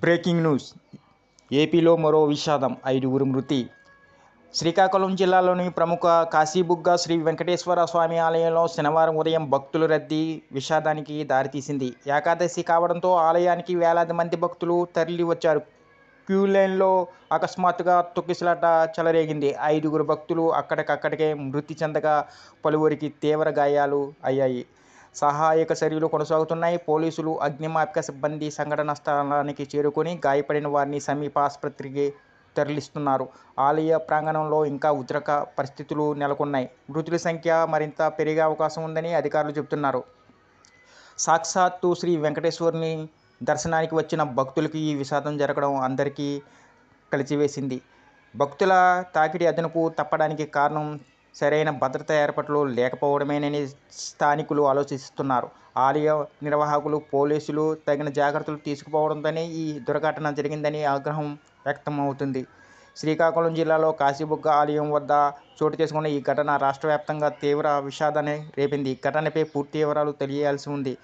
Breaking news. ఏపీలో మరో విషాదం. ఐదుగురు మృతి. శ్రీకాకుళం జిల్లాలోని ప్రముఖ కాశీబుగ్గ శ్రీ వెంకటేశ్వర స్వామి ఆలయంలో శనివారం ఉదయం భక్తుల రద్దీ విషాదానికి దారితీసింది. ఏకాదశి కావడంతో ఆలయానికి వేలాది మంది భక్తులు తరలి వచ్చారు. క్యూ లైన్లో అకస్మాత్తుగా తొక్కిసలాట చెలరేగింది. ఐదుగురు భక్తులు అక్కడికక్కడికే మృతి చెందగా పలువురికి తీవ్ర గాయాలు అయ్యాయి. సహాయక చర్యలు కొనసాగుతున్నాయి. పోలీసులు అగ్నిమాపక సిబ్బంది సంఘటన స్థలానికి చేరుకొని గాయపడిన వారిని సమీప ఆసుపత్రికి తరలిస్తున్నారు. ఆలయ ప్రాంగణంలో ఇంకా ఉద్రక పరిస్థితులు నెలకొన్నాయి. మృతుల సంఖ్య మరింత పెరిగే అవకాశం ఉందని అధికారులు చెబుతున్నారు. సాక్షాత్తు శ్రీ వెంకటేశ్వరుని దర్శనానికి వచ్చిన భక్తులకి ఈ విషాదం జరగడం అందరికీ కలిచివేసింది. భక్తుల తాకిడి అదనపు తప్పడానికి కారణం సరైన భద్రతా ఏర్పాట్లు లేకపోవడమేనని స్థానికులు ఆలోచిస్తున్నారు. ఆలయ నిర్వాహకులు పోలీసులు తగిన జాగ్రత్తలు తీసుకుపోవడంతోనే ఈ దుర్ఘటన జరిగిందని ఆగ్రహం వ్యక్తమవుతుంది. శ్రీకాకుళం జిల్లాలో కాశీబుగ్గ ఆలయం వద్ద చోటు చేసుకున్న ఈ ఘటన రాష్ట్ర వ్యాప్తంగా తీవ్ర విషాదాన్ని రేపింది. ఘటనపై పూర్తి వివరాలు తెలియాల్సి ఉంది.